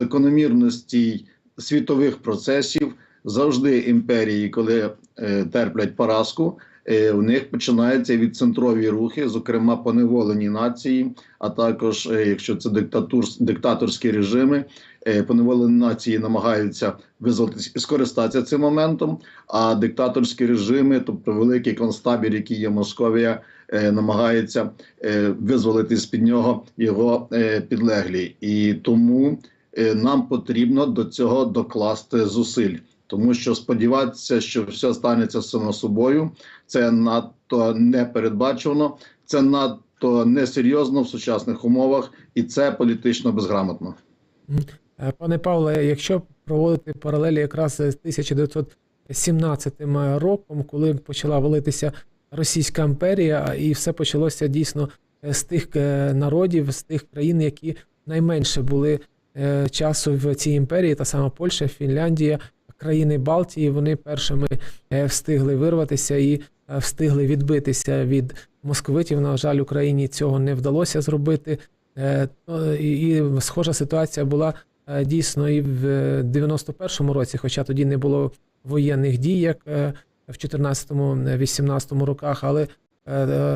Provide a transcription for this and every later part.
закономірності світових процесів завжди імперії, коли е, терплять поразку, е, у них починаються відцентрові рухи, зокрема поневолені нації, а також е, якщо це диктатур, диктаторські режими, е, поневолені нації намагаються визволитися і скористатися цим моментом. А диктаторські режими, тобто великий концтабір, який є Московія, е, намагається е, визволити з під нього його е, підлеглі, і тому нам потрібно до цього докласти зусиль. Тому що сподіватися, що все станеться само собою, це надто непередбачено, це надто несерйозно в сучасних умовах, і це політично безграмотно. Е, Пане Павле, якщо проводити паралелі якраз з 1917 роком, коли почала валитися Російська імперія, і все почалося дійсно е, з тих е, народів, з тих країн, які найменше були е, часу в цій імперії, та сама Польща, Фінляндія, країни Балтії, вони першими е, встигли вирватися і е, встигли відбитися від московитів. На жаль, Україні цього не вдалося зробити. Е, І, схожа ситуація була е, дійсно і в е, 91-му році, хоча тоді не було воєнних дій, як е, в 14-18 роках, але е,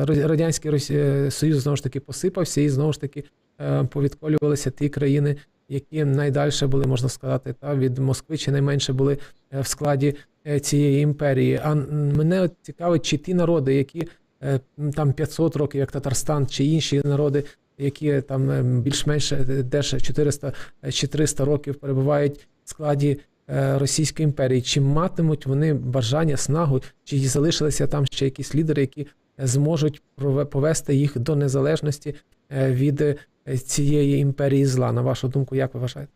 Ра- Радянський е, Союз знову ж таки посипався і знову ж таки е, повідколювалися ті країни, які найдальше були, можна сказати, та від Москви чи найменше були е, в складі е, цієї імперії. А мене цікавить, чи ті народи, які е, там 500 років, як Татарстан, чи інші народи, які там більш-менш теж 400 чи 300 років перебувають в складі Російської імперії, чи матимуть вони бажання, снагу, чи залишилися там ще якісь лідери, які зможуть повести їх до незалежності від е, цієї імперії зла? На вашу думку, як ви вважаєте?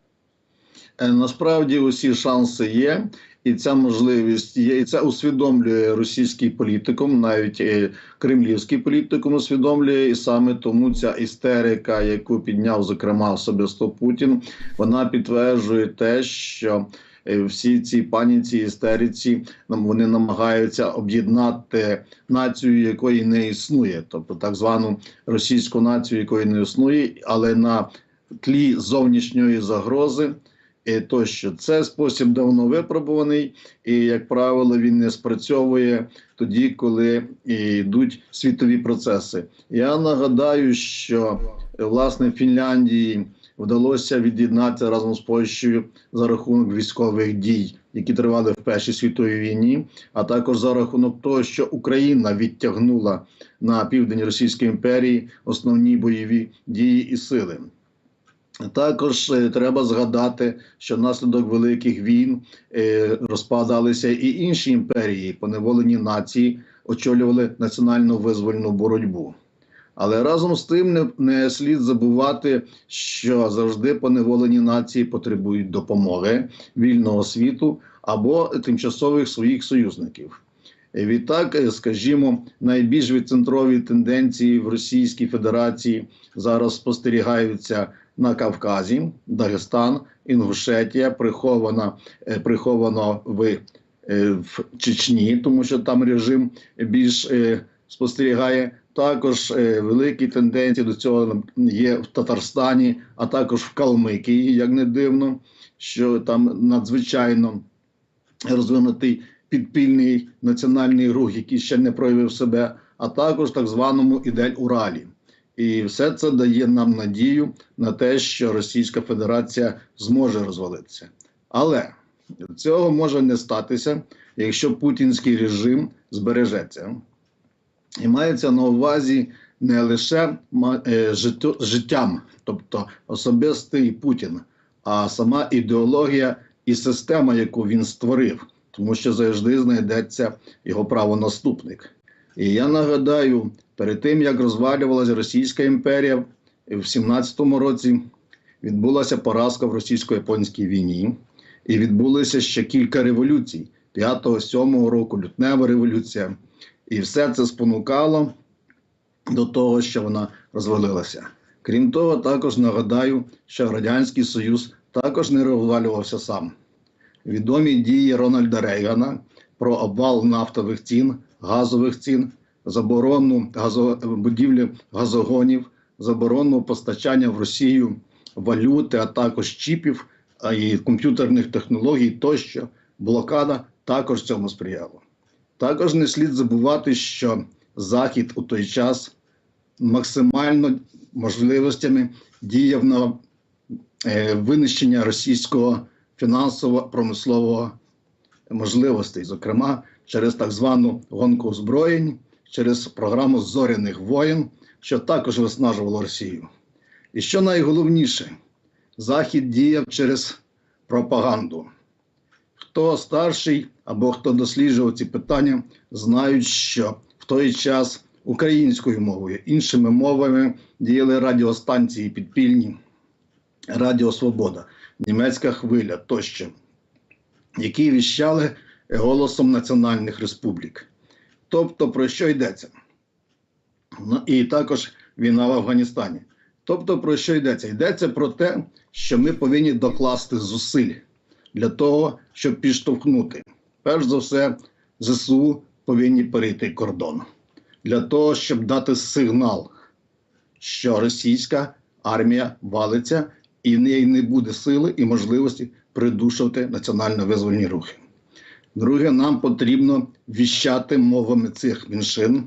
Е, Насправді усі шанси є, і ця можливість є, і це усвідомлює російський політикум, навіть е, кремлівський політикум усвідомлює, і саме тому ця істерика, яку підняв зокрема особисто Путін, вона підтверджує те, що е, всі ці паніці, істериці, вони намагаються об'єднати націю, якої не існує, тобто так звану російську націю, якої не існує, але на тлі зовнішньої загрози. І тощо це спосіб давно випробуваний, і як правило, він не спрацьовує тоді, коли йдуть світові процеси. Я нагадаю, що е, власне Фінляндії вдалося від'єднатися разом з Польщею за рахунок військових дій, які тривали в Першій світовій війні, а також за рахунок того, що Україна відтягнула на південь Російської імперії основні бойові дії і сили. Також е, треба згадати, що внаслідок великих війн е, розпадалися і інші імперії, поневолені нації очолювали національно визвольну боротьбу. Але разом з тим не, не слід забувати, що завжди поневолені нації потребують допомоги вільного світу або тимчасових своїх союзників. Відтак, е, скажімо, найбільш відцентрові тенденції в Російській Федерації зараз спостерігаються на Кавказі, Дагестан, Інгушетія, прихована, е, приховано в, е, в Чечні, тому що там режим більш спостерігає. Також е, великі тенденції до цього є в Татарстані, а також в Калмикії, як не дивно, що там надзвичайно розвинутий підпільний національний рух, який ще не проявив себе, а також так званому ідель Уралі. І все це дає нам надію на те, що Російська Федерація зможе розвалитися. Але цього може не статися, якщо путінський режим збережеться. І мається на увазі не лише е, життям, тобто особистий Путін, а сама ідеологія і система, яку він створив, тому що завжди знайдеться його правонаступник. І я нагадаю, перед тим як розвалювалася Російська імперія в 17-му році, відбулася поразка в російсько-японській війні, і відбулося ще кілька революцій: 5-7 року, лютнева революція. І все це спонукало до того, що вона розвалилася. Крім того, також нагадаю, що Радянський Союз також не розвалювався сам. Відомі дії Рональда Рейгана про обвал нафтових цін, газових цін, заборону газо... будівлі газогонів, заборону постачання в Росію валюти, а також чіпів і комп'ютерних технологій тощо, блокада також цьому сприяла. Також не слід забувати, що Захід у той час максимально можливостями діяв на е, винищення російського фінансово-промислового можливостей, зокрема через так звану гонку озброєнь, через програму зоряних воєн, що також виснажувало Росію. І що найголовніше, Захід діяв через пропаганду. Хто старший або хто досліджував ці питання, знають, що в той час українською мовою, іншими мовами діяли радіостанції підпільні, Радіо Свобода, Німецька хвиля тощо, які віщали голосом національних республік. Тобто, про що йдеться? Ну, і також війна в Афганістані. Тобто, про що йдеться? Йдеться про те, що ми повинні докласти зусиль для того, щоб підштовхнути. Перш за все, ЗСУ повинні перейти кордон для того, щоб дати сигнал, що російська армія валиться і в неї не буде сили і можливості придушувати національно-визвольні рухи. Друге, нам потрібно віщати мовами цих меншин,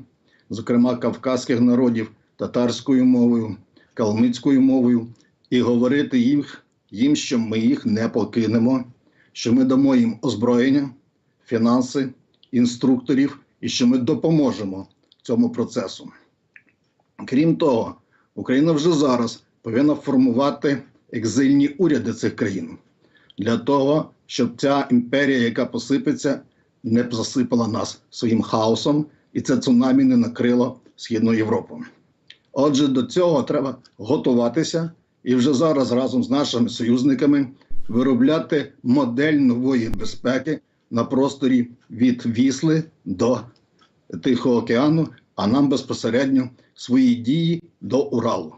зокрема кавказьких народів, татарською мовою, калмицькою мовою, і говорити їм, їм, що ми їх не покинемо, що ми дамо їм озброєння, фінанси, інструкторів і що ми допоможемо цьому процесу. Крім того, Україна вже зараз повинна формувати екзильні уряди цих країн для того, щоб ця імперія, яка посипеться, не засипала нас своїм хаосом, і це цунамі не накрило Східну Європу. Отже, до цього треба готуватися і вже зараз разом з нашими союзниками виробляти модель нової безпеки на просторі від Вісли до Тихого океану, а нам безпосередньо свої дії до Уралу.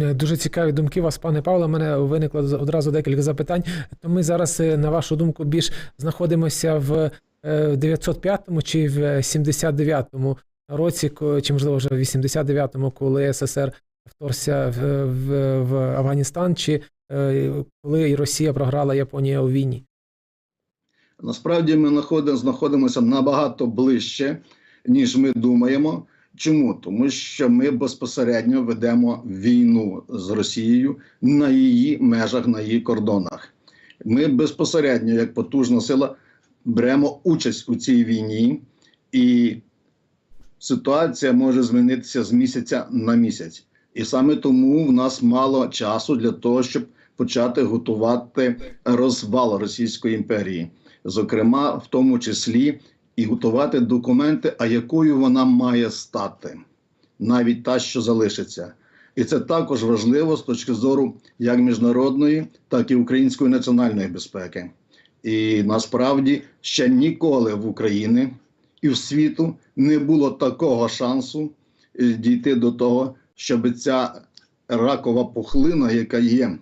Е, Дуже цікаві думки вас, пане Павло. У мене виникло одразу декілька запитань. То ми зараз, е, на вашу думку, більш знаходимося в е, 905-му чи в 79-му році, чи можливо вже в 89-му, коли СССР вторгся в, в, в Афганістан, чи е, коли Росія програла Японія у війні? Насправді ми знаходимося набагато ближче, ніж ми думаємо. Чому? Тому що ми безпосередньо ведемо війну з Росією на її межах, на її кордонах. Ми безпосередньо, як потужна сила, беремо участь у цій війні, і ситуація може змінитися з місяця на місяць. І саме тому в нас мало часу для того, щоб почати готувати розвал Російської імперії, зокрема, в тому числі і готувати документи, а якою вона має стати, навіть та, що залишиться. І це також важливо з точки зору як міжнародної, так і української національної безпеки. І насправді ще ніколи в Україні і в світу не було такого шансу е, дійти до того, щоб ця ракова пухлина, яка є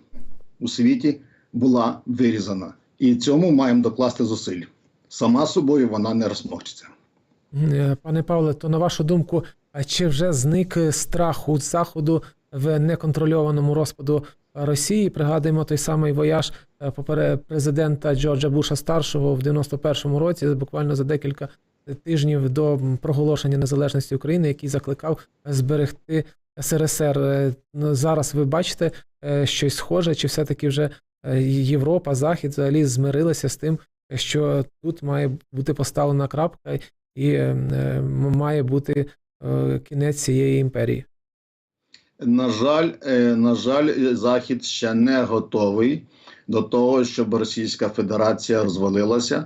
у світі, була вирізана. І цьому маємо докласти зусиль. Сама собою вона не розмовчиться. Е, Пане Павле, то на вашу думку, чи вже зник страх у заходу в неконтрольованому розпаду Росії? Пригадуємо той самий вояж е, президента Джорджа Буша старшого в 91-му році, буквально за декілька тижнів до проголошення незалежності України, який закликав зберегти СРСР. Е, ну, Зараз ви бачите щось схоже, чи все-таки вже е, Європа, Захід взагалі змирилися з тим, що тут має бути поставлена крапка і е, е, має бути е, кінець цієї імперії. На жаль, е, на жаль, е, Захід ще не готовий до того, щоб Російська Федерація розвалилася,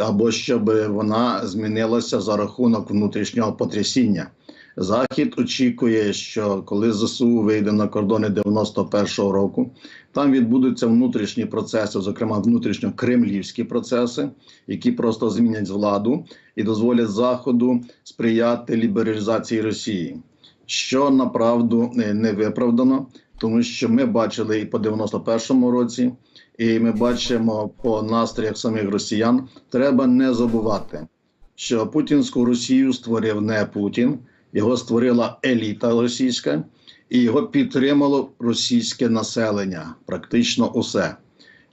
або щоб вона змінилася за рахунок внутрішнього потрясіння. Захід очікує, що коли ЗСУ вийде на кордони 91-го року, там відбудуться внутрішні процеси, зокрема внутрішньо-кремлівські процеси, які просто змінять владу і дозволять Заходу сприяти лібералізації Росії що направду е, не виправдано, тому що ми бачили і по 91-му році, і ми бачимо по настроях самих росіян. Треба не забувати, що путінську Росію створив не Путін, його створила еліта російська, і його підтримало російське населення, практично усе.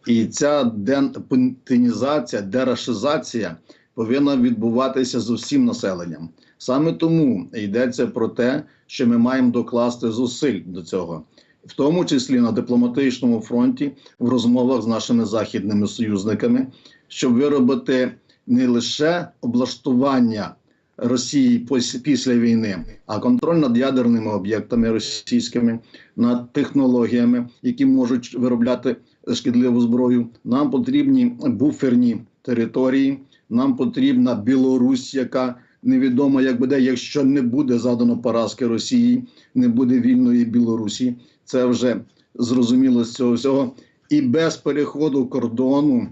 І ця депутинізація, дерашизація повинна відбуватися з усім населенням. Саме тому йдеться про те, що ми маємо докласти зусиль до цього, в тому числі на дипломатичному фронті, в розмовах з нашими західними союзниками, щоб виробити не лише облаштування Росії після війни, а контроль над ядерними об'єктами російськими, над технологіями, які можуть виробляти шкідливу зброю. Нам потрібні буферні території. Нам потрібна Білорусь, яка невідомо як буде, якщо не буде задано поразки Росії, не буде вільної Білорусі. Це вже зрозуміло з цього всього. І без переходу кордону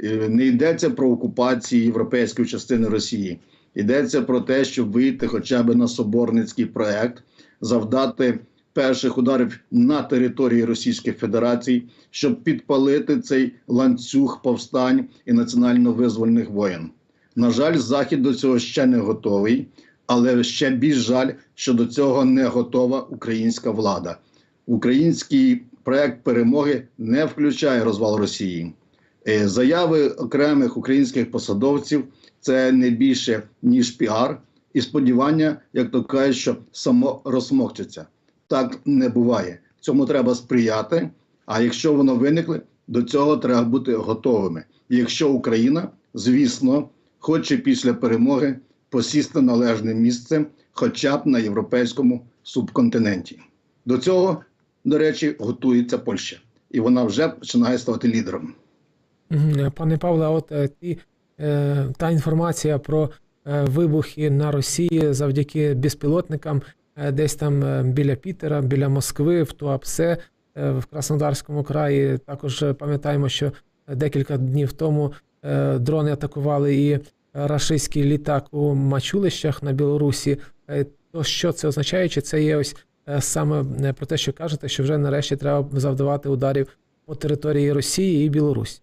е, не йдеться про окупацію європейської частини Росії. Йдеться про те, щоб вийти хоча б на соборницький проект, завдати перших ударів на території Російської Федерації, щоб підпалити цей ланцюг повстань і національно-визвольних воєн. На жаль, Захід до цього ще не готовий, але ще більш жаль, що до цього не готова українська влада. Український проект перемоги не включає розвал Росії. Е, Заяви окремих українських посадовців це не більше ніж піар, і сподівання, як то кажуть, що само розмокчеться. Так не буває. Цьому треба сприяти. А якщо воно виникне, до цього треба бути готовими. Якщо Україна, звісно, хоче після перемоги посісти належне місце, хоча б на європейському субконтиненті. До цього, до речі, готується Польща, і вона вже починає ставати лідером. Мгм. Пане Павле, от е, ті, е, та інформація про е, вибухи на Росії завдяки безпілотникам, е, десь там е, біля Пітера, біля Москви, в Туапсе, е, в Краснодарському краї. Також е, пам'ятаємо, що декілька днів тому е, дрони атакували і рашистський літак у Мачулищах на Білорусі. Е, То що це означає? Чи це є ось е, саме е, про те, що кажете, що вже нарешті треба завдавати ударів по території Росії і Білорусі?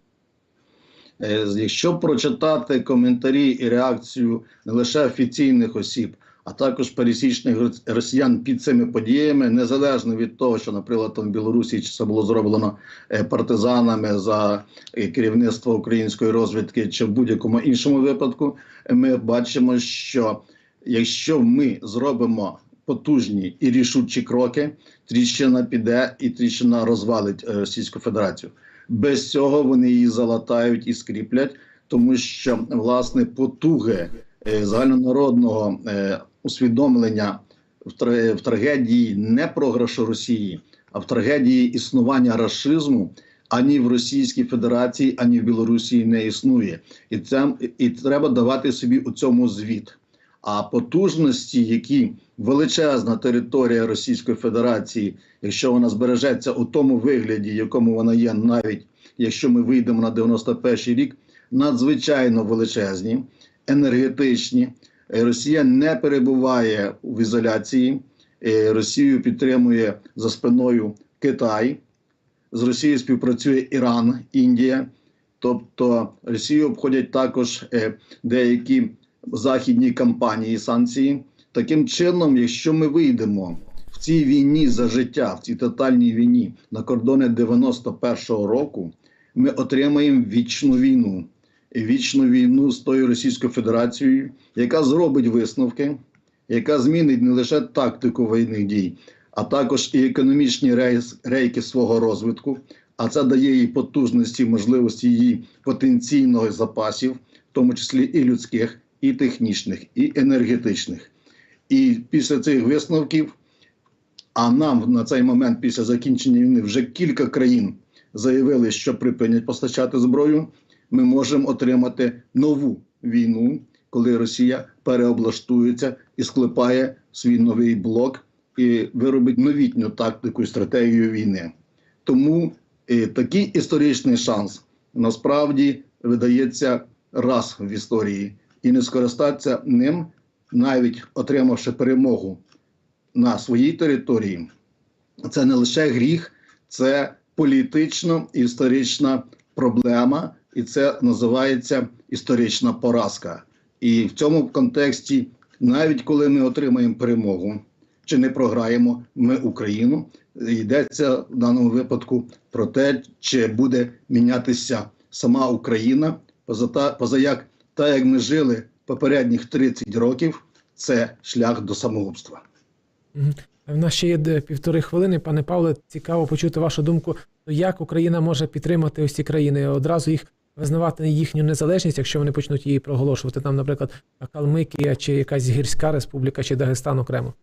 Е, Якщо прочитати коментарі і реакцію не лише офіційних осіб, а також пересічних росіян під цими подіями, незалежно від того, що, наприклад, там в Білорусі чи це було зроблено е, партизанами за е, керівництво української розвідки, чи в будь-якому іншому випадку, ми бачимо, що якщо ми зробимо потужні і рішучі кроки, тріщина піде і тріщина розвалить Російську Федерацію. Без цього вони її залатають і скріплять, тому що власне потуги е, загальнонародного е, усвідомлення в, трагедії не програшу Росії, а в трагедії існування рашизму ані в Російській Федерації, ані в Білорусі не існує, і це і треба давати собі у цьому звіт. А потужності, які величезна територія Російської Федерації, якщо вона збережеться у тому вигляді, якому вона є, навіть якщо ми вийдемо на 91-й рік, надзвичайно величезні, енергетичні. Е, Росія не перебуває в ізоляції. Е, Росію підтримує за спиною Китай. З Росією співпрацює Іран, Індія. Тобто Росію обходять також е, деякі західні кампанії санкції. Таким чином, якщо ми вийдемо в цій війні за життя, в цій тотальній війні на кордони 91-го року, ми отримаємо вічну війну. І Вічну війну з тою Російською Федерацією, яка зробить висновки, яка змінить не лише тактику воєнних дій, а також і економічні рейки свого розвитку. А це дає їй потужності, можливості її потенційних запасів, в тому числі і людських, і технічних, і енергетичних. І після цих висновків, а нам на цей момент, після закінчення війни, вже кілька країн заявили, що припинять постачати зброю. Ми можемо отримати нову війну, коли Росія переоблаштується і склепає свій новий блок і виробить новітню тактику і стратегію війни. Тому е, такий історичний шанс насправді видається раз в історії, і не скористатися ним, навіть отримавши перемогу на своїй території, це не лише гріх, це політично історична проблема, і це називається історична поразка. І в цьому контексті, навіть коли ми отримаємо перемогу, чи не програємо ми Україну. Йдеться в даному випадку про те, чи буде мінятися сама Україна, поза, та, поза як та, як ми жили попередніх 30 років, це шлях до самогубства. В нас ще є півтори хвилини. Пане Павле, цікаво почути вашу думку. То як Україна може підтримати ось ці країни? Одразу їх визнавати їхню незалежність, якщо вони почнуть її проголошувати. Там, наприклад, Калмикія чи якась гірська республіка, чи Дагестан окремо.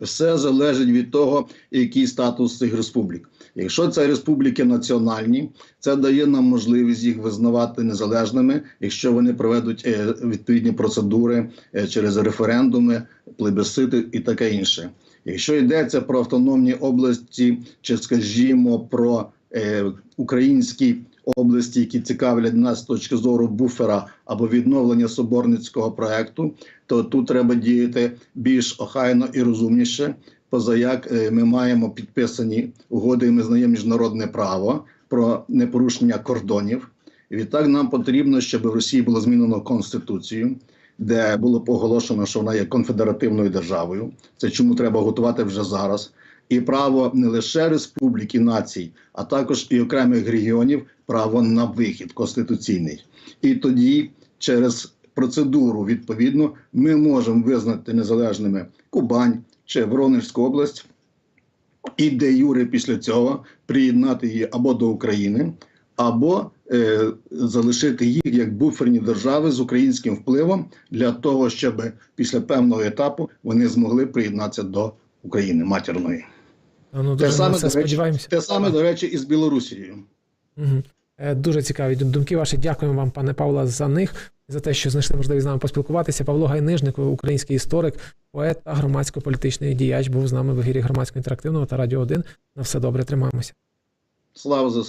Все залежить від того, який статус цих республік. Якщо це республіки національні, це дає нам можливість їх визнавати незалежними, якщо вони проведуть е, відповідні процедури е, через референдуми, плебісцити і таке інше. Якщо йдеться про автономні області, чи скажімо про е, українські області, які цікавлять нас з точки зору буфера або відновлення соборницького проекту, то тут треба діяти більш охайно і розумніше. Позаяк е, ми маємо підписані угоди, ми знаємо міжнародне право про непорушення кордонів. Відтак нам потрібно, щоб в Росії було змінено конституцію, де було оголошено, що вона є конфедеративною державою. Це чому треба готувати вже зараз. І право не лише республіки націй, а також і окремих регіонів право на вихід конституційний. І тоді через процедуру відповідно ми можемо визнати незалежними Кубань чи Воронежську область, і де Юри після цього приєднати її або до України, або е, залишити їх як буферні держави з українським впливом для того, щоб після певного етапу вони змогли приєднатися до України матірної. Ну, Те саме, це до речі, сподіваємося. те саме, до речі, і з Білорусією. Е, Дуже цікаві думки ваші. Дякуємо вам, пане Павло, за них, за те, що знайшли можливість з нами поспілкуватися. Павло Гайнижник, український історик, поет та громадсько-політичний діяч, був з нами в ефірі громадського інтерактивного та радіо 1. На все добре, тримаємося. Слава ЗСУ!